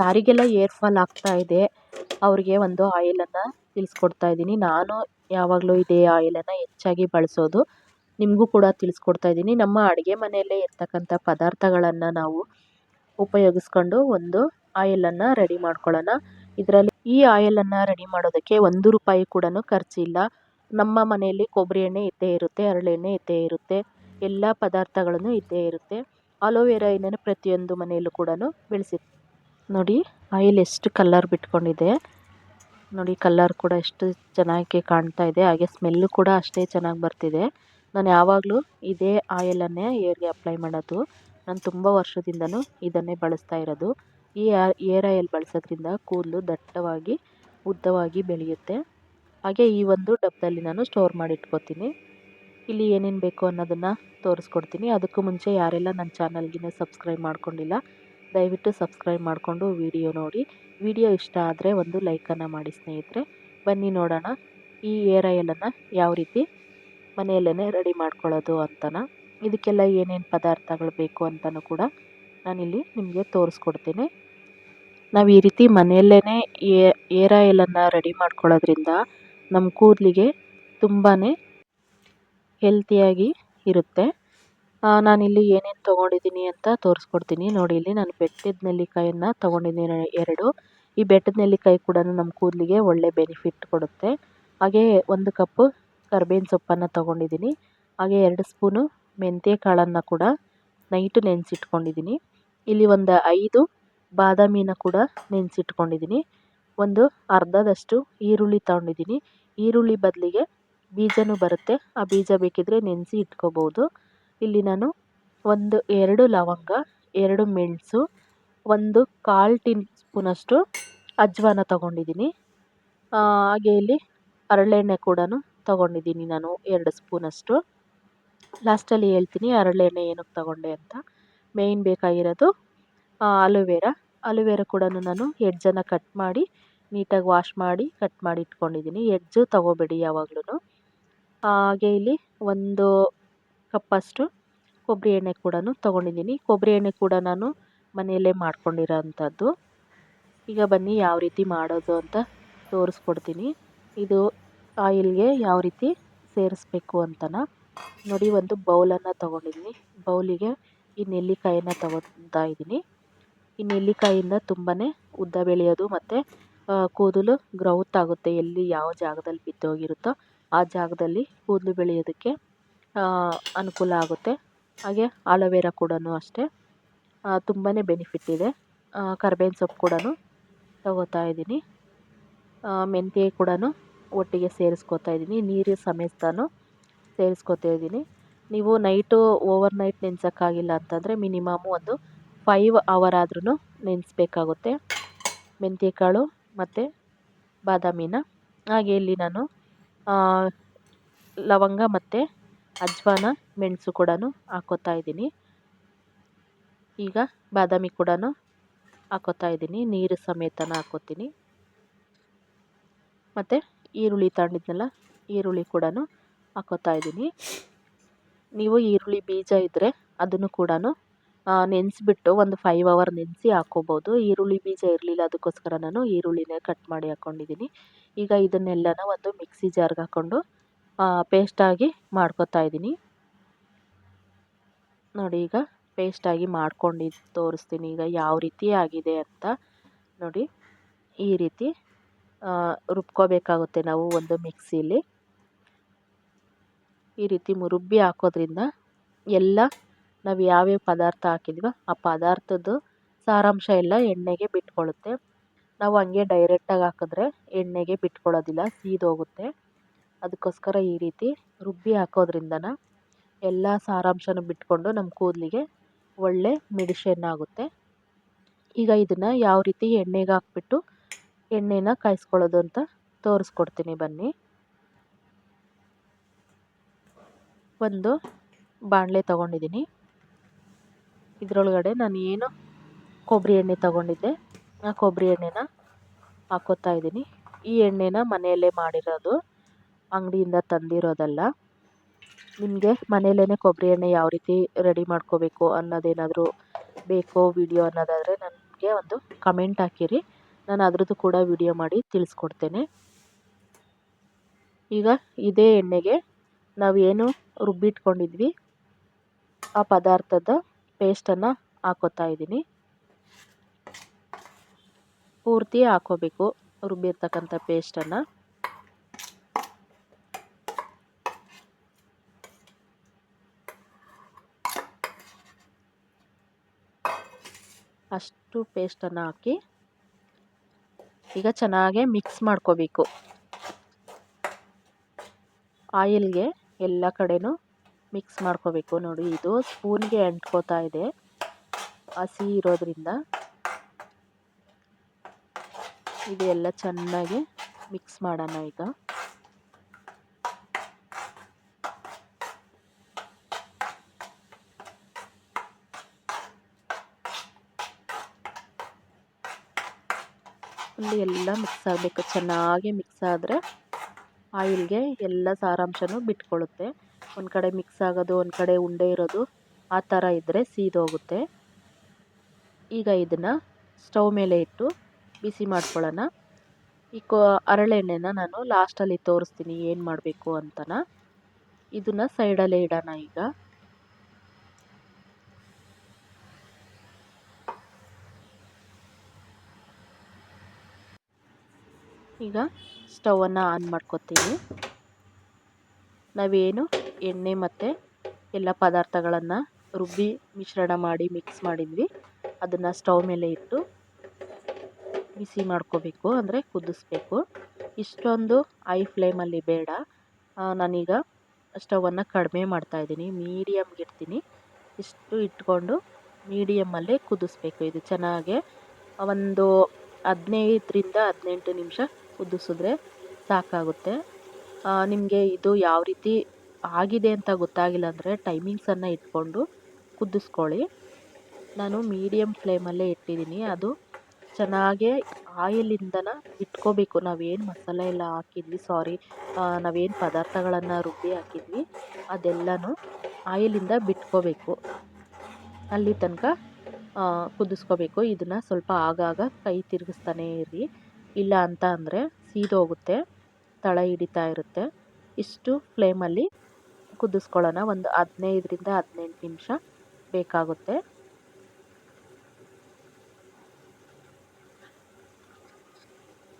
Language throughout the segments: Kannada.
ಯಾರಿಗೆಲ್ಲ ಏರ್ ಫಾಲ್ ಆಗ್ತಾ ಇದೆ, ಅವ್ರಿಗೆ ಒಂದು ಆಯಿಲನ್ನು ತಿಳಿಸ್ಕೊಡ್ತಾ ಇದ್ದೀನಿ. ನಾನು ಯಾವಾಗಲೂ ಇದೇ ಆಯಿಲನ್ನು ಹೆಚ್ಚಾಗಿ ಬಳಸೋದು. ನಿಮಗೂ ಕೂಡ ತಿಳಿಸ್ಕೊಡ್ತಾ ಇದ್ದೀನಿ. ನಮ್ಮ ಅಡುಗೆ ಮನೆಯಲ್ಲೇ ಇರ್ತಕ್ಕಂಥ ಪದಾರ್ಥಗಳನ್ನು ನಾವು ಉಪಯೋಗಿಸ್ಕೊಂಡು ಒಂದು ಆಯಿಲನ್ನು ರೆಡಿ ಮಾಡ್ಕೊಳ್ಳೋಣ. ಇದರಲ್ಲಿ ಈ ಆಯಿಲನ್ನು ರೆಡಿ ಮಾಡೋದಕ್ಕೆ ಒಂದು ರೂಪಾಯಿ ಕೂಡ ಖರ್ಚಿಲ್ಲ. ನಮ್ಮ ಮನೆಯಲ್ಲಿ ಕೊಬ್ಬರಿ ಎಣ್ಣೆ ಇದ್ದೇ ಇರುತ್ತೆ ಹರಳೆಣ್ಣೆ ಇದ್ದೇ ಇರುತ್ತೆ, ಎಲ್ಲ ಪದಾರ್ಥಗಳನ್ನು ಇದ್ದೇ ಇರುತ್ತೆ. ಅಲೋವೆರಾ ಎಣ್ಣೆನ ಪ್ರತಿಯೊಂದು ಮನೆಯಲ್ಲೂ ಕೂಡ ಬೆಳೆಸಿ ನೋಡಿ, ಆಯಿಲ್ ಎಷ್ಟು ಕಲರ್ ಬಿಟ್ಕೊಂಡಿದೆ. ನೋಡಿ, ಕಲರ್ ಕೂಡ ಎಷ್ಟು ಚೆನ್ನಾಗಿ ಕಾಣ್ತಾ ಇದೆ. ಹಾಗೆ ಸ್ಮೆಲ್ಲು ಕೂಡ ಅಷ್ಟೇ ಚೆನ್ನಾಗಿ ಬರ್ತಿದೆ. ನಾನು ಯಾವಾಗಲೂ ಇದೇ ಆಯಿಲನ್ನೇ ಏರ್ಗೆ ಅಪ್ಲೈ ಮಾಡೋದು. ನಾನು ತುಂಬ ವರ್ಷದಿಂದನೂ ಇದನ್ನೇ ಬಳಸ್ತಾ ಇರೋದು. ಈ ಏರ್ ಆಯಿಲ್ ಬಳಸೋದ್ರಿಂದ ಕೂದಲು ದಟ್ಟವಾಗಿ, ಉದ್ದವಾಗಿ ಬೆಳೆಯುತ್ತೆ. ಹಾಗೆ ಈ ಒಂದು ಡಬ್ಬದಲ್ಲಿ ನಾನು ಸ್ಟೋರ್ ಮಾಡಿ ಇಟ್ಕೋತೀನಿ ಇಲ್ಲಿ ಏನೇನು ಬೇಕು ಅನ್ನೋದನ್ನು ತೋರಿಸ್ಕೊಡ್ತೀನಿ. ಅದಕ್ಕೂ ಮುಂಚೆ ಯಾರೆಲ್ಲ ನನ್ನ ಚಾನಲ್ಗಿನ ಸಬ್ಸ್ಕ್ರೈಬ್ ಮಾಡ್ಕೊಂಡಿಲ್ಲ ದಯವಿಟ್ಟು ಸಬ್ಸ್ಕ್ರೈಬ್ ಮಾಡಿಕೊಂಡು ವಿಡಿಯೋ ನೋಡಿ. ವಿಡಿಯೋ ಇಷ್ಟ ಆದರೆ ಒಂದು ಲೈಕನ್ನು ಮಾಡಿ ಸ್ನೇಹಿತರೆ. ಬನ್ನಿ ನೋಡೋಣ ಈ ಏರ್ ಆಯಿಲನ್ನು ಯಾವ ರೀತಿ ಮನೆಯಲ್ಲೇ ರೆಡಿ ಮಾಡ್ಕೊಳ್ಳೋದು ಅಂತನ. ಇದಕ್ಕೆಲ್ಲ ಏನೇನು ಪದಾರ್ಥಗಳು ಬೇಕು ಅಂತಲೂ ಕೂಡ ನಾನಿಲ್ಲಿ ನಿಮಗೆ ತೋರಿಸ್ಕೊಡ್ತೀನಿ. ನಾವು ಈ ರೀತಿ ಮನೆಯಲ್ಲೇ ಏರ್ ಆಯಿಲನ್ನು ರೆಡಿ ಮಾಡ್ಕೊಳ್ಳೋದ್ರಿಂದ ನಮ್ಮ ಕೂದಲಿಗೆ ತುಂಬಾ ಹೆಲ್ತಿಯಾಗಿ ಇರುತ್ತೆ. ನಾನಿಲ್ಲಿ ಏನೇನು ತೊಗೊಂಡಿದ್ದೀನಿ ಅಂತ ತೋರಿಸ್ಕೊಡ್ತೀನಿ. ನೋಡಿ, ಇಲ್ಲಿ ನಾನು ಬೆಟ್ಟದ ನೆಲ್ಲಿಕಾಯನ್ನು ತೊಗೊಂಡಿದ್ದೀನಿ ಎರಡು. ಈ ಬೆಟ್ಟದ ನೆಲ್ಲಿಕಾಯಿ ಕೂಡ ನಮ್ಮ ಕೂದಲಿಗೆ ಒಳ್ಳೆ ಬೆನಿಫಿಟ್ ಕೊಡುತ್ತೆ. ಹಾಗೆ ಒಂದು ಕಪ್ಪು ಕರ್ಬೇವಿನ ಸೊಪ್ಪನ್ನು ತೊಗೊಂಡಿದ್ದೀನಿ ಹಾಗೆ ಎರಡು ಸ್ಪೂನು ಮೆಂತ್ಯ ಕಾಳನ್ನು ಕೂಡ ನೈಟು ನೆನೆಸಿಟ್ಕೊಂಡಿದ್ದೀನಿ ಇಲ್ಲಿ ಒಂದು ಐದು ಬಾದಾಮಿನ ಕೂಡ ನೆನೆಸಿಟ್ಕೊಂಡಿದ್ದೀನಿ ಒಂದು ಅರ್ಧದಷ್ಟು ಈರುಳ್ಳಿ ತಗೊಂಡಿದ್ದೀನಿ ಈರುಳ್ಳಿ ಬದಲಿಗೆ ಬೀಜನೂ ಬರುತ್ತೆ. ಆ ಬೀಜ ಬೇಕಿದ್ದರೆ ನೆನೆಸಿ ಇಟ್ಕೋಬೋದು. ಇಲ್ಲಿ ನಾನು ಒಂದು ಎರಡು ಲವಂಗ, ಎರಡು ಮೆಣಸು, ಒಂದು ಕಾಲು ಟೀ ಸ್ಪೂನಷ್ಟು ಅಜ್ವಾನ ತೊಗೊಂಡಿದ್ದೀನಿ. ಹಾಗೆ ಇಲ್ಲಿ ಹರಳೆಣ್ಣೆ ಕೂಡ ತೊಗೊಂಡಿದ್ದೀನಿ ನಾನು ಎರಡು ಸ್ಪೂನಷ್ಟು. ಲಾಸ್ಟಲ್ಲಿ ಹೇಳ್ತೀನಿ ಹರಳೆಣ್ಣೆ ಏನಕ್ಕೆ ತೊಗೊಂಡೆ ಅಂತ. ಮೇಯ್ನ್ ಬೇಕಾಗಿರೋದು ಅಲೋವೆರಾ. ಅಲೋವೆರಾ ಕೂಡ ನಾನು ಎಡ್ಜನ್ನು ಕಟ್ ಮಾಡಿ, ನೀಟಾಗಿ ವಾಶ್ ಮಾಡಿ, ಕಟ್ ಮಾಡಿ ಇಟ್ಕೊಂಡಿದ್ದೀನಿ. ಎಡ್ಜು ತೊಗೋಬೇಡಿ ಯಾವಾಗ್ಲೂ ಹಾಗೆ ಇಲ್ಲಿ ಒಂದು ಕಪ್ಪಷ್ಟು ಕೊಬ್ಬರಿ ಎಣ್ಣೆ ಕೂಡ ತೊಗೊಂಡಿದ್ದೀನಿ. ಕೊಬ್ಬರಿ ಎಣ್ಣೆ ಕೂಡ ನಾನು ಮನೆಯಲ್ಲೇ ಮಾಡ್ಕೊಂಡಿರೋ ಅಂಥದ್ದು ಈಗ ಬನ್ನಿ ಯಾವ ರೀತಿ ಮಾಡೋದು ಅಂತ ತೋರಿಸ್ಕೊಡ್ತೀನಿ. ಇದು ಆಯಿಲ್ಗೆ ಯಾವ ರೀತಿ ಸೇರಿಸ್ಬೇಕು ಅಂತನ. ನೋಡಿ, ಒಂದು ಬೌಲನ್ನು ತೊಗೊಂಡಿದ್ದೀನಿ. ಬೌಲಿಗೆ ಈ ನೆಲ್ಲಿಕಾಯನ್ನು ತೊಗೊತಾ ಇದ್ದೀನಿ. ಈ ನೆಲ್ಲಿಕಾಯಿಂದ ತುಂಬಾ ಉದ್ದ ಬೆಳೆಯೋದು ಮತ್ತು ಕೂದಲು ಗ್ರೌತ್ ಆಗುತ್ತೆ ಎಲ್ಲಿ ಯಾವ ಜಾಗದಲ್ಲಿ ಬಿದ್ದೋಗಿರುತ್ತೋ ಆ ಜಾಗದಲ್ಲಿ ಕೂದಲು ಬೆಳೆಯೋದಕ್ಕೆ. ಅನುಕೂಲ ಆಗುತ್ತೆ. ಹಾಗೆ ಆಲೋವೆರಾ ಕೂಡ ಅಷ್ಟೇ. ತುಂಬಾ ಬೆನಿಫಿಟ್ ಇದೆ. ಕರ್ಬೇವಿನ ಸೊಪ್ಪು ಕೂಡ ತಗೋತಾ ಇದ್ದೀನಿ. ಮೆಂತ್ಯ ಕೂಡ ಒಟ್ಟಿಗೆ ಸೇರಿಸ್ಕೊತಾ ಇದ್ದೀನಿ. ನೀರು ಸಮೇತನೂ ಸೇರಿಸ್ಕೊತಾ ಇದ್ದೀನಿ. ನೀವು ನೈಟು ಓವರ್ ನೈಟ್ ನೆನೆಸೋಕ್ಕಾಗಿಲ್ಲ ಅಂತಂದರೆ ಮಿನಿಮಮ್ ಒಂದು ಫೈವ್ ಅವರ್ ಆದ್ರೂ ನೆನೆಸ್ಬೇಕಾಗುತ್ತೆ. ಮೆಂತ್ಯಕಾಳು ಮತ್ತು ಬಾದಾಮಿನ. ಹಾಗೆ ಇಲ್ಲಿ ನಾನು ಲವಂಗ ಮತ್ತು ಅಜ್ವಾನ, ಮೆಣಸು ಕೂಡ ಹಾಕೋತಾ ಇದ್ದೀನಿ. ಈಗ ಬಾದಾಮಿ ಕೂಡ ಹಾಕೋತಾ ಇದ್ದೀನಿ. ನೀರು ಸಮೇತನ ಹಾಕೋತೀನಿ. ಮತ್ತು ಈರುಳ್ಳಿ ತಾಂಡಿದ್ನಲ್ಲ ಈರುಳ್ಳಿ ಕೂಡ ಹಾಕೋತಾ ಇದ್ದೀನಿ. ನೀವು ಈರುಳ್ಳಿ ಬೀಜ ಇದ್ದರೆ ಅದನ್ನು ಕೂಡ ನೆನೆಸ್ಬಿಟ್ಟು ಒಂದು ಫೈವ್ ಅವರ್ ನೆನೆಸಿ ಹಾಕ್ಕೋಬೋದು ಈರುಳ್ಳಿ ಬೀಜ ಇರಲಿಲ್ಲ ಅದಕ್ಕೋಸ್ಕರ ನಾನು ಈರುಳ್ಳಿನೇ ಕಟ್ ಮಾಡಿ ಹಾಕ್ಕೊಂಡಿದ್ದೀನಿ ಈಗ ಇದನ್ನೆಲ್ಲನ ಒಂದು ಮಿಕ್ಸಿ ಜಾರ್ಗೆ ಹಾಕ್ಕೊಂಡು ಪೇಸ್ಟಾಗಿ ಮಾಡ್ಕೊತಾ ಇದ್ದೀನಿ. ನೋಡಿ ಈಗ ಪೇಸ್ಟಾಗಿ ಮಾಡ್ಕೊಂಡು ತೋರಿಸ್ತೀನಿ. ಈಗ ಯಾವ ರೀತಿ ಆಗಿದೆ ಅಂತ ನೋಡಿ. ಈ ರೀತಿ ರುಬ್ಕೋಬೇಕಾಗುತ್ತೆ ನಾವು ಒಂದು ಮಿಕ್ಸಿಲಿ. ಈ ರೀತಿ ಮುರುಬ್ಬಿ ಹಾಕೋದ್ರಿಂದ ಎಲ್ಲ ನಾವು ಯಾವ್ಯಾವ ಪದಾರ್ಥ ಹಾಕಿದ್ವೋ ಆ ಪದಾರ್ಥದ್ದು ಸಾರಾಂಶ ಎಲ್ಲ ಎಣ್ಣೆಗೆ ಬಿಟ್ಕೊಳ್ಳುತ್ತೆ ನಾವು ಹಂಗೆ ಡೈರೆಕ್ಟಾಗಿ ಹಾಕಿದ್ರೆ ಎಣ್ಣೆಗೆ ಬಿಟ್ಕೊಳ್ಳೋದಿಲ್ಲ ಸೀದೋಗುತ್ತೆ. ಅದಕ್ಕೋಸ್ಕರ ಈ ರೀತಿ ರುಬ್ಬಿ ಹಾಕೋದ್ರಿಂದನ ಎಲ್ಲ ಸಾರಾಂಶನು ಬಿಟ್ಕೊಂಡು ನಮ್ಮ ಕೂದಲಿಗೆ ಒಳ್ಳೆ ಮೆಡಿಷನ್ ಆಗುತ್ತೆ ಈಗ ಇದನ್ನು ಯಾವ ರೀತಿ ಎಣ್ಣೆಗೆ ಹಾಕ್ಬಿಟ್ಟು ಎಣ್ಣೆನ ಕಾಯಿಸ್ಕೊಳ್ಳೋದು ಅಂತ ತೋರಿಸ್ಕೊಡ್ತೀನಿ ಬನ್ನಿ. ಒಂದು ಬಾಣಲೆ ತಗೊಂಡಿದ್ದೀನಿ. ಇದರೊಳಗಡೆ ನಾನು ಏನು ಕೊಬ್ಬರಿ ಎಣ್ಣೆ ತಗೊಂಡಿದ್ದೆ, ಆ ಕೊಬ್ಬರಿ ಎಣ್ಣೆನ ಹಾಕೋತಾ ಇದ್ದೀನಿ. ಈ ಎಣ್ಣೆನ ಮನೆಯಲ್ಲೇ ಮಾಡಿರೋದು. ಅಂಗಡಿಯಿಂದ ತಂದಿರೋದಲ್ಲ. ನಿಮಗೆ ಮನೆಯಲ್ಲೇ ಕೊಬ್ಬರಿ ಎಣ್ಣೆ ಯಾವ ರೀತಿ ರೆಡಿ ಮಾಡ್ಕೋಬೇಕು ಅನ್ನೋದೇನಾದರೂ ಬೇಕೋ ವಿಡಿಯೋ ಅನ್ನೋದಾದರೆ ನನಗೆ ಒಂದು ಕಮೆಂಟ್ ಹಾಕಿರಿ. ನಾನು ಅದರದ್ದು ಕೂಡ ವಿಡಿಯೋ ಮಾಡಿ ತಿಳಿಸ್ಕೊಡ್ತೇನೆ. ಈಗ ಇದೇ ಎಣ್ಣೆಗೆ ನಾವು ಏನು ರುಬ್ಬಿಟ್ಕೊಂಡಿದ್ವಿ, ಆ ಪದಾರ್ಥದ ಪೇಸ್ಟನ್ನು ಹಾಕೋತಾ ಇದ್ದೀನಿ. ಪೂರ್ತಿ ಹಾಕೋಬೇಕು ರುಬ್ಬಿರ್ತಕ್ಕಂಥ ಪೇಸ್ಟನ್ನು ಅಷ್ಟು ಪೇಸ್ಟನ್ನು ಹಾಕಿ ಈಗ ಚೆನ್ನಾಗೆ ಮಿಕ್ಸ್ ಮಾಡ್ಕೋಬೇಕು. ಆಯಿಲ್ಗೆ ಎಲ್ಲ ಕಡೆನೂ ಮಿಕ್ಸ್ ಮಾಡ್ಕೋಬೇಕು. ನೋಡಿ, ಇದು ಸ್ಪೂನ್ಗೆ ಅಂಟ್ಕೋತಾ ಇದೆ. ಹಸಿ ಇರೋದ್ರಿಂದ ಇದೆಲ್ಲ ಚೆನ್ನಾಗಿ ಮಿಕ್ಸ್ ಮಾಡೋಣ ಈಗ. ಇಲ್ಲಿ ಎಲ್ಲ ಮಿಕ್ಸ್ ಆಗಬೇಕು. ಚೆನ್ನಾಗಿ ಮಿಕ್ಸ್ ಆದರೆ ಆಯಿಲ್ಗೆ ಎಲ್ಲ ಸಾರಾಂಶನೂ ಬಿಟ್ಕೊಳ್ಳುತ್ತೆ ಒಂದು ಕಡೆ ಮಿಕ್ಸ್ ಆಗೋದು, ಒಂದು ಕಡೆ ಉಂಡೆ ಇರೋದು ಆ ಥರ ಇದ್ದರೆ ಸೀದೋಗುತ್ತೆ. ಈಗ ಇದನ್ನು ಸ್ಟವ್ ಮೇಲೆ ಇಟ್ಟು ಬಿಸಿ ಮಾಡ್ಕೊಳ್ಳೋಣ. ಈ ಕೋ ಹರಳೆಣ್ಣೆನ ನಾನು ಲಾಸ್ಟಲ್ಲಿ ತೋರಿಸ್ತೀನಿ ಏನು ಮಾಡಬೇಕು ಅಂತನ. ಇದನ್ನು ಸೈಡಲ್ಲೇ ಇಡೋಣ ಈಗ. ಈಗ ಸ್ಟವನ್ನು ಆನ್ ಮಾಡ್ಕೊತೀವಿ. ನಾವೇನು ಎಣ್ಣೆ ಮತ್ತು ಎಲ್ಲ ಪದಾರ್ಥಗಳನ್ನು ರುಬ್ಬಿ ಮಿಶ್ರಣ ಮಾಡಿ ಮಿಕ್ಸ್ ಮಾಡಿದ್ವಿ. ಅದನ್ನು ಸ್ಟವ್ ಮೇಲೆ ಇಟ್ಟು ಬಿಸಿ ಮಾಡ್ಕೋಬೇಕು ಅಂದರೆ ಕುದಿಸ್ಬೇಕು. ಇಷ್ಟೊಂದು ಐ ಫ್ಲೇಮಲ್ಲಿ ಬೇಡ. ನಾನೀಗ ಸ್ಟವನ್ನು ಕಡಿಮೆ ಮಾಡ್ತಾಯಿದ್ದೀನಿ ಮೀಡಿಯಮ್ಗೆ ಇಡ್ತೀನಿ. ಇಷ್ಟು ಇಟ್ಕೊಂಡು ಮೀಡಿಯಮ್ಮಲ್ಲೇ ಕುದಿಸ್ಬೇಕು. ಇದು ಚೆನ್ನಾಗೆ ಒಂದು ಹದಿನೈದರಿಂದ ಹದಿನೆಂಟು ನಿಮಿಷ ಕುದಿಸಿದ್ರೆ ಸಾಕಾಗುತ್ತೆ. ನಿಮಗೆ ಇದು ಯಾವ ರೀತಿ ಆಗಿದೆ ಅಂತ ಗೊತ್ತಾಗಿಲ್ಲ ಅಂದರೆ ಟೈಮಿಂಗ್ಸನ್ನು ಇಟ್ಕೊಂಡು ಕುದಿಸ್ಕೊಳ್ಳಿ ನಾನು ಮೀಡಿಯಮ್ ಫ್ಲೇಮಲ್ಲೇ ಇಟ್ಟಿದ್ದೀನಿ. ಅದು ಚೆನ್ನಾಗೇ ಆಯಿಲಿಂದನ ಇಟ್ಕೋಬೇಕು. ನಾವೇನು ಮಸಾಲೆ ಎಲ್ಲ ಹಾಕಿದ್ವಿ ಸಾರಿ ನಾವೇನು ಪದಾರ್ಥಗಳನ್ನು ರುಬ್ಬಿ ಹಾಕಿದ್ವಿ, ಅದೆಲ್ಲನೂ ಆಯಿಲಿಂದ ಬಿಟ್ಕೋಬೇಕು. ಅಲ್ಲಿ ತನಕ ಕುದಿಸ್ಕೋಬೇಕು ಇದನ್ನು ಸ್ವಲ್ಪ ಆಗಾಗ ಕೈ ತಿರುಗಿಸ್ತಾನೇ ಇರಿ ಇಲ್ಲ ಅಂತ ಅಂದರೆ ಸೀದೋಗುತ್ತೆ, ತಳ ಹಿಡಿತಾ ಇರುತ್ತೆ. ಇಷ್ಟು ಫ್ಲೇಮಲ್ಲಿ ಕುದಿಸ್ಕೊಳ್ಳೋಣ. ಒಂದು ಹದಿನೈದರಿಂದ ಹದಿನೆಂಟು ನಿಮಿಷ ಬೇಕಾಗುತ್ತೆ.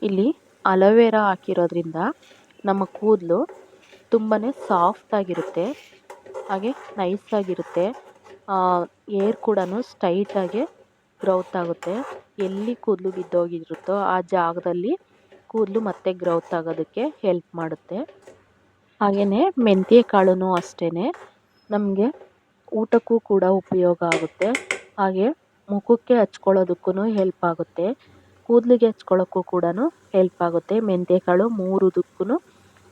ಇಲ್ಲಿ ಅಲೋವೆರಾ ಹಾಕಿರೋದ್ರಿಂದ ನಮ್ಮ ಕೂದಲು ತುಂಬಾ ಸಾಫ್ಟಾಗಿರುತ್ತೆ ಹಾಗೆ ನೈಸಾಗಿರುತ್ತೆ ಏರ್ ಕೂಡ ಸ್ಟೈಟಾಗೆ ಗ್ರೌತ್ ಆಗುತ್ತೆ. ಎಲ್ಲಿ ಕೂದಲು ಬಿದ್ದೋಗಿರುತ್ತೋ ಆ ಜಾಗದಲ್ಲಿ ಕೂದಲು ಮತ್ತೆ ಗ್ರೌತ್ ಆಗೋದಕ್ಕೆ ಹೆಲ್ಪ್ ಮಾಡುತ್ತೆ. ಹಾಗೆಯೇ ಮೆಂತ್ಯ ಕಾಳು ಅಷ್ಟೇ ನಮಗೆ ಊಟಕ್ಕೂ ಕೂಡ ಉಪಯೋಗ ಆಗುತ್ತೆ. ಹಾಗೆ ಮುಖಕ್ಕೆ ಹಚ್ಕೊಳ್ಳೋದಕ್ಕೂ ಹೆಲ್ಪ್ ಆಗುತ್ತೆ. ಕೂದಲಿಗೆ ಹಚ್ಕೊಳ್ಳೋಕ್ಕೂ ಕೂಡ ಹೆಲ್ಪ್ ಆಗುತ್ತೆ. ಮೆಂತ್ಯ ಕಾಳು ಮೂರುದಕ್ಕೂ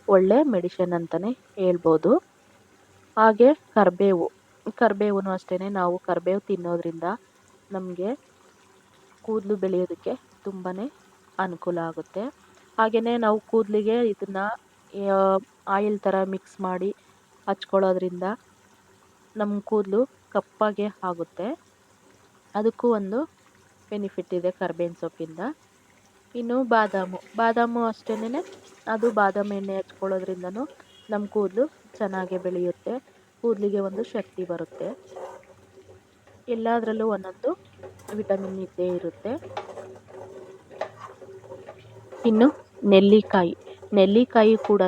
ಒಳ್ಳೆ ಮೆಡಿಷನ್ ಅಂತಲೇ ಹೇಳ್ಬೋದು. ಹಾಗೆ ಕರಿಬೇವು ಕರಿಬೇವು ಅಷ್ಟೇ ನಾವು ಕರಿಬೇವು ತಿನ್ನೋದ್ರಿಂದ ನಮಗೆ ಕೂದಲು ಬೆಳೆಯೋದಕ್ಕೆ ತುಂಬಾ ಅನುಕೂಲ ಆಗುತ್ತೆ. ಹಾಗೆಯೇ ನಾವು ಕೂದಲಿಗೆ ಇದನ್ನು ಆಯಿಲ್ ಥರ ಮಿಕ್ಸ್ ಮಾಡಿ ಹಚ್ಕೊಳ್ಳೋದ್ರಿಂದ ನಮ್ಮ ಕೂದಲು ಕಪ್ಪಾಗೆ ಆಗುತ್ತೆ. ಅದಕ್ಕೂ ಒಂದು ಬೆನಿಫಿಟ್ ಇದೆ ಕರ್ಬೇವಿನ ಸೊಪ್ಪಿಂದ. ಇನ್ನು ಬಾದಾಮು ಬಾದಾಮು ಅಷ್ಟೇನೆ ಅದು ಬಾದಾಮಿ ಎಣ್ಣೆ ಹಚ್ಕೊಳ್ಳೋದ್ರಿಂದನೂ ನಮ್ಮ ಕೂದಲು ಚೆನ್ನಾಗೆ ಬೆಳೆಯುತ್ತೆ, ಕೂದಲಿಗೆ ಒಂದು ಶಕ್ತಿ ಬರುತ್ತೆ. ಎಲ್ಲದರಲ್ಲೂ ಒಂದೊಂದು ವಿಟಮಿನ್ ಇದ್ದೇ ಇರುತ್ತೆ. ಇನ್ನು ನೆಲ್ಲಿಕಾಯಿ. ನೆಲ್ಲಿಕಾಯಿ ಕೂಡ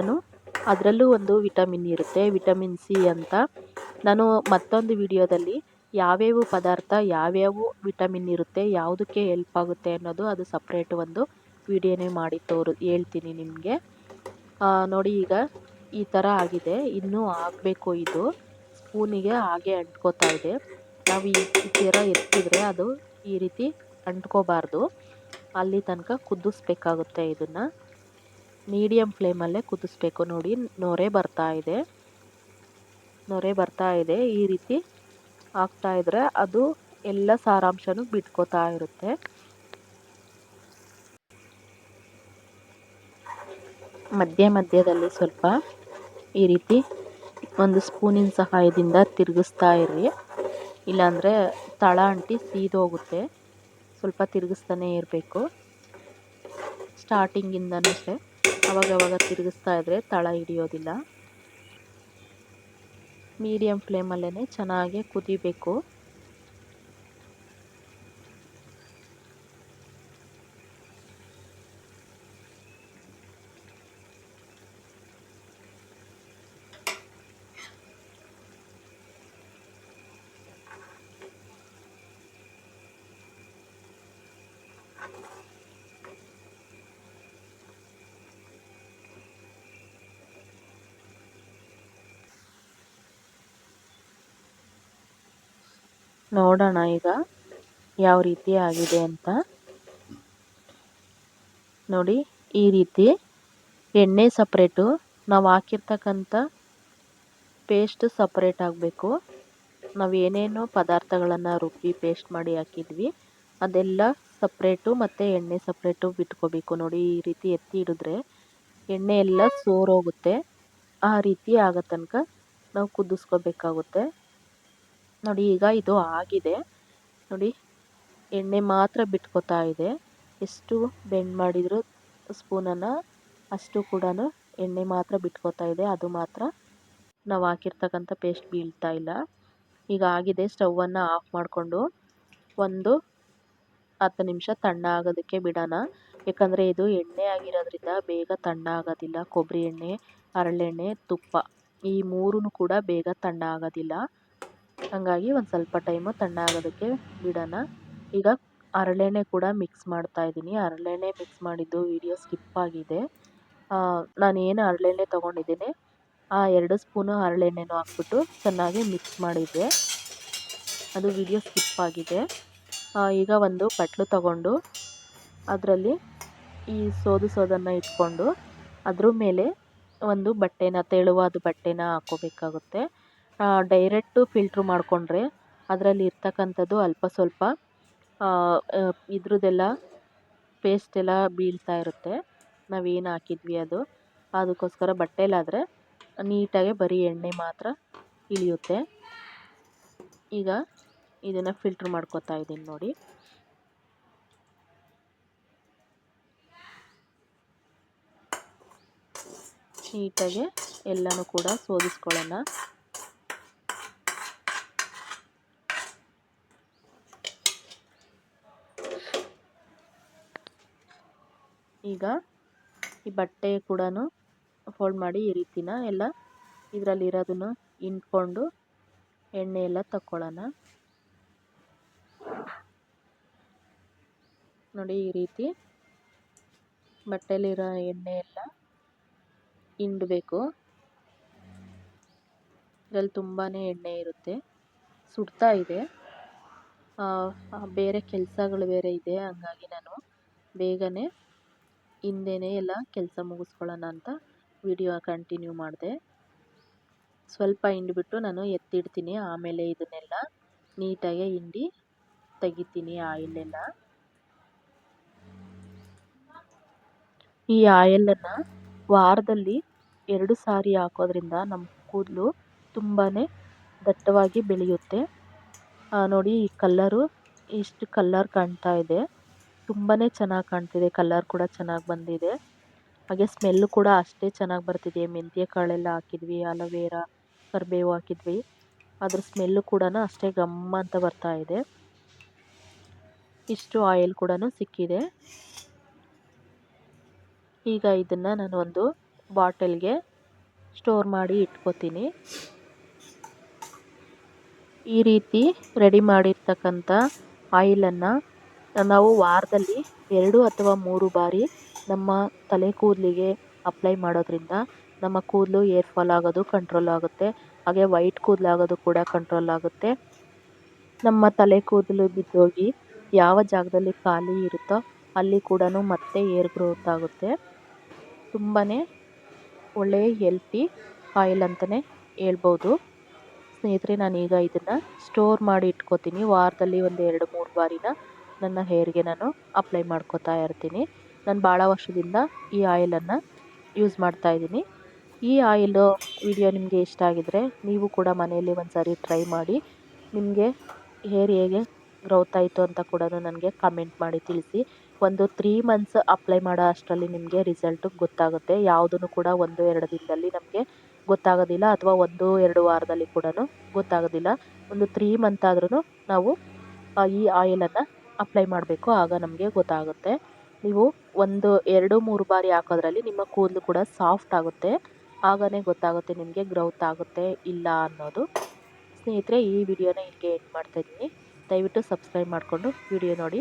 ಅದರಲ್ಲೂ ಒಂದು ವಿಟಮಿನ್ ಇರುತ್ತೆ, ವಿಟಮಿನ್ ಸಿ ಅಂತ. ನಾನು ಮತ್ತೊಂದು ವಿಡಿಯೋದಲ್ಲಿ ಯಾವ್ಯಾವ ಪದಾರ್ಥ, ಯಾವ್ಯಾವ ವಿಟಮಿನ್ ಇರುತ್ತೆ, ಯಾವುದಕ್ಕೆ ಹೆಲ್ಪ್ ಆಗುತ್ತೆ ಅನ್ನೋದು ಅದು ಸಪ್ರೇಟ್ ಒಂದು ವಿಡಿಯೋನೇ ಮಾಡಿ ತೋರು, ಹೇಳ್ತೀನಿ ನಿಮಗೆ. ನೋಡಿ ಈಗ ಈ ಥರ ಆಗಿದೆ. ಇನ್ನೂ ಆಗಬೇಕು ಇದು. ಸ್ಪೂನಿಗೆ ಹಾಗೆ ಅಂಟ್ಕೋತಾ ಇದೆ. ನಾವು ಈ ಥರ ಎತ್ತಿದ್ರೆ ಅದು ಈ ರೀತಿ ಅಂಟ್ಕೋಬಾರ್ದು. ಅಲ್ಲಿ ತನಕ ಕುದಿಸ್ಬೇಕಾಗುತ್ತೆ ಇದನ್ನು. ಮೀಡಿಯಮ್ ಫ್ಲೇಮಲ್ಲೇ ಕುದಿಸ್ಬೇಕು ನೋಡಿ. ನೊರೆ ಬರ್ತಾ ಇದೆ. ನೊರೆ ಬರ್ತಾ ಇದೆ. ಈ ರೀತಿ ಆಗ್ತಾ ಇದ್ರೆ ಅದು ಎಲ್ಲ ಸಾರಾಂಶನೂ ಬಿಟ್ಕೋತಾ ಇರುತ್ತೆ. ಮಧ್ಯ ಮಧ್ಯದಲ್ಲಿ ಸ್ವಲ್ಪ ಈ ರೀತಿ ಒಂದು ಸ್ಪೂನಿನ ಸಹಾಯದಿಂದ ತಿರುಗಿಸ್ತಾ ಇರಿ ಇಲ್ಲಾಂದರೆ ತಳ ಅಂಟಿ ಸೀದೋಗುತ್ತೆ ಸ್ವಲ್ಪ ತಿರುಗಿಸ್ತಾನೆ ಇರಬೇಕು. ಸ್ಟಾರ್ಟಿಂಗಿಂದನೂ ಅಷ್ಟೇ. ಅವಾಗವಾಗ ತಿರುಗಿಸ್ತಾ ಇದ್ದರೆ ತಳ ಹಿಡಿಯೋದಿಲ್ಲ. ಮೀಡಿಯಮ್ ಫ್ಲೇಮಲ್ಲೇ ಚೆನ್ನಾಗಿ ಕುದಿಬೇಕು. ನೋಡೋಣ ಈಗ. ಯಾವ ರೀತಿ ಆಗಿದೆ ಅಂತ. ನೋಡಿ, ಈ ರೀತಿ ಎಣ್ಣೆ ಸಪ್ರೇಟು. ನಾವು ಹಾಕಿರ್ತಕ್ಕಂಥ ಪೇಸ್ಟ್ ಸಪ್ರೇಟ್ ಆಗಬೇಕು. ನಾವು ಏನೇನು ಪದಾರ್ಥಗಳನ್ನು ರುಬ್ಬಿ ಪೇಸ್ಟ್ ಮಾಡಿ ಹಾಕಿದ್ವಿ. ಅದೆಲ್ಲ ಸಪ್ರೇಟು ಮತ್ತು ಎಣ್ಣೆ ಸಪ್ರೇಟು ಬಿಟ್ಕೋಬೇಕು. ನೋಡಿ, ಈ ರೀತಿ ಎತ್ತಿ ಹಿಡಿದ್ರೆ ಎಣ್ಣೆ ಎಲ್ಲ ಸೋರೋಗುತ್ತೆ. ಆ ರೀತಿ ಆಗೋ ತನಕ ನಾವು ಕುದಿಸ್ಕೋಬೇಕಾಗುತ್ತೆ. ನೋಡಿ, ಈಗ ಇದು ಆಗಿದೆ. ನೋಡಿ, ಎಣ್ಣೆ ಮಾತ್ರ ಬಿಟ್ಕೋತಾ ಇದೆ. ಎಷ್ಟು ಬೆಂಡ್ ಮಾಡಿದ್ರು ಸ್ಪೂನನ್ನು, ಅಷ್ಟು ಕೂಡ ಎಣ್ಣೆ ಮಾತ್ರ ಬಿಟ್ಕೋತಾ ಇದೆ. ಅದು ಮಾತ್ರ ನಾವು ಹಾಕಿರ್ತಕ್ಕಂಥ ಪೇಸ್ಟ್ ಬೀಳ್ತಾ ಇಲ್ಲ. ಈಗ ಆಗಿದೆ, ಸ್ಟವನ್ನು ಆಫ್ ಮಾಡಿಕೊಂಡು ಒಂದು ಹತ್ತು ನಿಮಿಷ ತಣ್ಣ ಆಗೋದಕ್ಕೆ ಬಿಡೋಣ. ಯಾಕಂದರೆ ಇದು ಎಣ್ಣೆ ಆಗಿರೋದ್ರಿಂದ ಬೇಗ ತಣ್ಣ ಆಗೋದಿಲ್ಲ. ಕೊಬ್ಬರಿ ಎಣ್ಣೆ ಹರಳೆಣ್ಣೆ ತುಪ್ಪ ಈ ಮೂರೂ ಕೂಡ ಬೇಗ ತಣ್ಣ ಆಗೋದಿಲ್ಲ. ಹಾಗಾಗಿ ಒಂದು ಸ್ವಲ್ಪ ಟೈಮು ತಣ್ಣ ಆಗೋದಕ್ಕೆ ಬಿಡೋಣ. ಈಗ ಹರಳೆಣ್ಣೆ ಕೂಡ ಮಿಕ್ಸ್ ಮಾಡ್ತಾ ಇದ್ದೀನಿ. ಹರಳೆಣ್ಣೆ ಮಿಕ್ಸ್ ಮಾಡಿದ್ದು ವಿಡಿಯೋ ಸ್ಕಿಪ್ ಆಗಿದೆ. ನಾನು ಏನು ಹರಳೆಣ್ಣೆ ತೊಗೊಂಡಿದ್ದೀನಿ, ಆ ಎರಡು ಸ್ಪೂನು ಹರಳೆಣ್ಣೆನೂ ಹಾಕ್ಬಿಟ್ಟು ಚೆನ್ನಾಗಿ ಮಿಕ್ಸ್ ಮಾಡಿದ್ದೆ. ಅದು ವಿಡಿಯೋ ಸ್ಕಿಪ್ ಆಗಿದೆ. ಈಗ ಒಂದು ಬಟ್ಲು ತಗೊಂಡು ಅದರಲ್ಲಿ ಈ ಸೋದು ಸೋದನ್ನು ಇಟ್ಕೊಂಡು ಅದ್ರ ಮೇಲೆ ಒಂದು ಬಟ್ಟೆನ, ತೆಳುವಾದ ಬಟ್ಟೆನ ಹಾಕ್ಕೋಬೇಕಾಗುತ್ತೆ ಡೈರೆಕ್ಟು ಫಿಲ್ಟ್ರ್ ಮಾಡಿಕೊಂಡ್ರೆ ಅದರಲ್ಲಿ ಇರ್ತಕ್ಕಂಥದ್ದು ಅಲ್ಪ ಸ್ವಲ್ಪ ಇದ್ರದ್ದೆಲ್ಲ ಪೇಸ್ಟ್ ಎಲ್ಲ ಬೀಳ್ತಾ ಇರುತ್ತೆ. ನಾವೇನು ಹಾಕಿದ್ವಿ ಅದು. ಅದಕ್ಕೋಸ್ಕರ ಬಟ್ಟೆಲಾದರೆ ನೀಟಾಗಿ ಬರೀ ಎಣ್ಣೆ ಮಾತ್ರ ಇಳಿಯುತ್ತೆ. ಈಗ ಇದನ್ನು ಫಿಲ್ಟ್ರ್ ಮಾಡ್ಕೋತಾ ಇದ್ದೀನಿ ನೋಡಿ. ನೀಟಾಗಿ ಎಲ್ಲನೂ ಕೂಡ ಸೋದಿಸ್ಕೊಳ್ಳೋಣ. ಈಗ ಈ ಬಟ್ಟೆ ಕೂಡ ಫೋಲ್ಡ್ ಮಾಡಿ ಈ ರೀತಿನ ಎಲ್ಲ ಇದರಲ್ಲಿರೋದನ್ನು ಹಿಂಡ್ಕೊಂಡು ಎಣ್ಣೆ ಎಲ್ಲ ತಕ್ಕೊಳ್ಳೋಣ. ನೋಡಿ ಈ ರೀತಿ ಬಟ್ಟೆಲಿರೋ ಎಣ್ಣೆ ಎಲ್ಲ ಹಿಂಡಬೇಕು. ಇದರಲ್ಲಿ ತುಂಬಾ ಎಣ್ಣೆ ಇರುತ್ತೆ. ಸುಡ್ತಾ ಇದೆ. ಬೇರೆ ಕೆಲಸಗಳು ಬೇರೆ ಇದೆ, ಹಂಗಾಗಿ ನಾನು ಬೇಗನೆ ಹಿಂದೆನೇ ಎಲ್ಲ ಕೆಲಸ ಮುಗಿಸ್ಕೊಳ್ಳೋಣ ಅಂತ ವಿಡಿಯೋ ಕಂಟಿನ್ಯೂ ಮಾಡಿದೆ. ಸ್ವಲ್ಪ ಹಿಂಡ್ಬಿಟ್ಟು ನಾನು ಎತ್ತಿಡ್ತೀನಿ, ಆಮೇಲೆ ಇದನ್ನೆಲ್ಲ ನೀಟಾಗಿ ಹಿಂಡಿ ತೆಗಿತೀನಿ ಆಯಿಲೆಲ್ಲ ಈ ಆಯಿಲನ್ನು ವಾರದಲ್ಲಿ ಎರಡು ಸಾರಿ ಹಾಕೋದ್ರಿಂದ ನಮ್ಮ ಕೂದಲು ತುಂಬಾ ದಟ್ಟವಾಗಿ ಬೆಳೆಯುತ್ತೆ. ನೋಡಿ ಈ ಕಲ್ಲರು, ಇಷ್ಟು ಕಲ್ಲರ್ ಕಾಣ್ತಾ ಇದೆ. ತುಂಬಾ ಚೆನ್ನಾಗಿ ಕಾಣ್ತಿದೆ, ಕಲರ್ ಕೂಡ ಚೆನ್ನಾಗಿ ಬಂದಿದೆ. ಹಾಗೆ ಸ್ಮೆಲ್ಲು ಕೂಡ ಅಷ್ಟೇ ಚೆನ್ನಾಗಿ ಬರ್ತಿದೆ. ಮೆಂತ್ಯ ಕಾಳೆಲ್ಲ ಹಾಕಿದ್ವಿ ಅಲೋವೇರಾ ಕರಿಬೇವು ಹಾಕಿದ್ವಿ. ಅದ್ರ ಸ್ಮೆಲ್ಲು ಕೂಡ ಅಷ್ಟೇ ಘಮ್ಮ ಅಂತ ಬರ್ತಾ ಇದೆ. ಇಷ್ಟು ಆಯಿಲ್ ಕೂಡ ಸಿಕ್ಕಿದೆ. ಈಗ ಇದನ್ನು ನಾನು ಒಂದು ಬಾಟಲ್ಗೆ ಸ್ಟೋರ್ ಮಾಡಿ ಇಟ್ಕೋತೀನಿ. ಈ ರೀತಿ ರೆಡಿ ಮಾಡಿರ್ತಕ್ಕಂಥ ಆಯಿಲನ್ನು ನಾವು ವಾರದಲ್ಲಿ ಎರಡು ಅಥವಾ ಮೂರು ಬಾರಿ ನಮ್ಮ ತಲೆ ಕೂದಲಿಗೆ ಅಪ್ಲೈ ಮಾಡೋದ್ರಿಂದ ನಮ್ಮ ಕೂದಲು ಏರ್ ಫಾಲ್ ಆಗೋದು ಕಂಟ್ರೋಲ್ ಆಗುತ್ತೆ. ಹಾಗೆ ವೈಟ್ ಕೂದಲು ಆಗೋದು ಕೂಡ ಕಂಟ್ರೋಲ್ ಆಗುತ್ತೆ. ನಮ್ಮ ತಲೆ ಕೂದಲು ಬಿದ್ದೋಗಿ ಯಾವ ಜಾಗದಲ್ಲಿ ಖಾಲಿ ಇರುತ್ತೋ ಅಲ್ಲಿ ಕೂಡ ಮತ್ತೆ ಏರ್ ಗ್ರೋತ್ ಆಗುತ್ತೆ. ತುಂಬಾ ಒಳ್ಳೆಯ ಹೆಲ್ತಿ ಆಯಿಲ್ ಅಂತಲೇ ಹೇಳ್ಬೋದು. ಸ್ನೇಹಿತರೆ, ನಾನೀಗ ಇದನ್ನು ಸ್ಟೋರ್ ಮಾಡಿ ಇಟ್ಕೋತೀನಿ. ವಾರದಲ್ಲಿ ಒಂದು ಎರಡು ಮೂರು ಬಾರಿನ ನನ್ನ ಹೇರ್ಗೆ ನಾನು ಅಪ್ಲೈ ಮಾಡ್ಕೋತಾ ಇರ್ತೀನಿ. ನಾನು ಭಾಳ ವರ್ಷದಿಂದ ಈ ಆಯಿಲನ್ನು ಯೂಸ್ ಮಾಡ್ತಾ ಇದ್ದೀನಿ. ಈ ಆಯಿಲು ವಿಡಿಯೋ ನಿಮಗೆ ಇಷ್ಟ ಆಗಿದರೆ ನೀವು ಕೂಡ ಮನೆಯಲ್ಲಿ ಒಂದು ಟ್ರೈ ಮಾಡಿ. ನಿಮಗೆ ಹೇರ್ ಹೇಗೆ ಗ್ರೋತ್ ಆಯಿತು ಅಂತ ಕೂಡ ನನಗೆ ಕಮೆಂಟ್ ಮಾಡಿ ತಿಳಿಸಿ. ಒಂದು ತ್ರೀ ಮಂತ್ಸ್ ಅಪ್ಲೈ ಮಾಡೋ ಅಷ್ಟರಲ್ಲಿ ನಿಮಗೆ ರಿಸಲ್ಟು ಗೊತ್ತಾಗುತ್ತೆ. ಯಾವುದನ್ನು ಕೂಡ ಒಂದು, ಎರಡು ದಿನದಲ್ಲಿ ನಮಗೆ ಗೊತ್ತಾಗೋದಿಲ್ಲ ಅಥವಾ ಒಂದು, ಎರಡು ವಾರದಲ್ಲಿ ಕೂಡ ಗೊತ್ತಾಗೋದಿಲ್ಲ. ಒಂದು ತ್ರೀ ಮಂತ್ ಆದ್ರೂ ನಾವು ಈ ಆಯಿಲನ್ನು ಅಪ್ಲೈ ಮಾಡಬೇಕು, ಆಗ ನಮಗೆ ಗೊತ್ತಾಗುತ್ತೆ. ನೀವು ಒಂದು, ಎರಡು, ಮೂರು ಬಾರಿ ಹಾಕೋದ್ರಲ್ಲಿ ನಿಮ್ಮ ಕೂದಲು ಕೂಡ ಸಾಫ್ಟ್ ಆಗುತ್ತೆ. ಆಗನೇ ಗೊತ್ತಾಗುತ್ತೆ ನಿಮಗೆ ಗ್ರೌತ್ ಆಗುತ್ತೆ ಇಲ್ಲ ಅನ್ನೋದು. ಸ್ನೇಹಿತರೆ, ಈ ವಿಡಿಯೋನ ಇಲ್ಲಿಗೆ ಎಂಡ್ ಮಾಡ್ತಾ ಇದ್ದೀನಿ. ದಯವಿಟ್ಟು ಸಬ್ಸ್ಕ್ರೈಬ್ ಮಾಡಿಕೊಂಡು ವಿಡಿಯೋ ನೋಡಿ.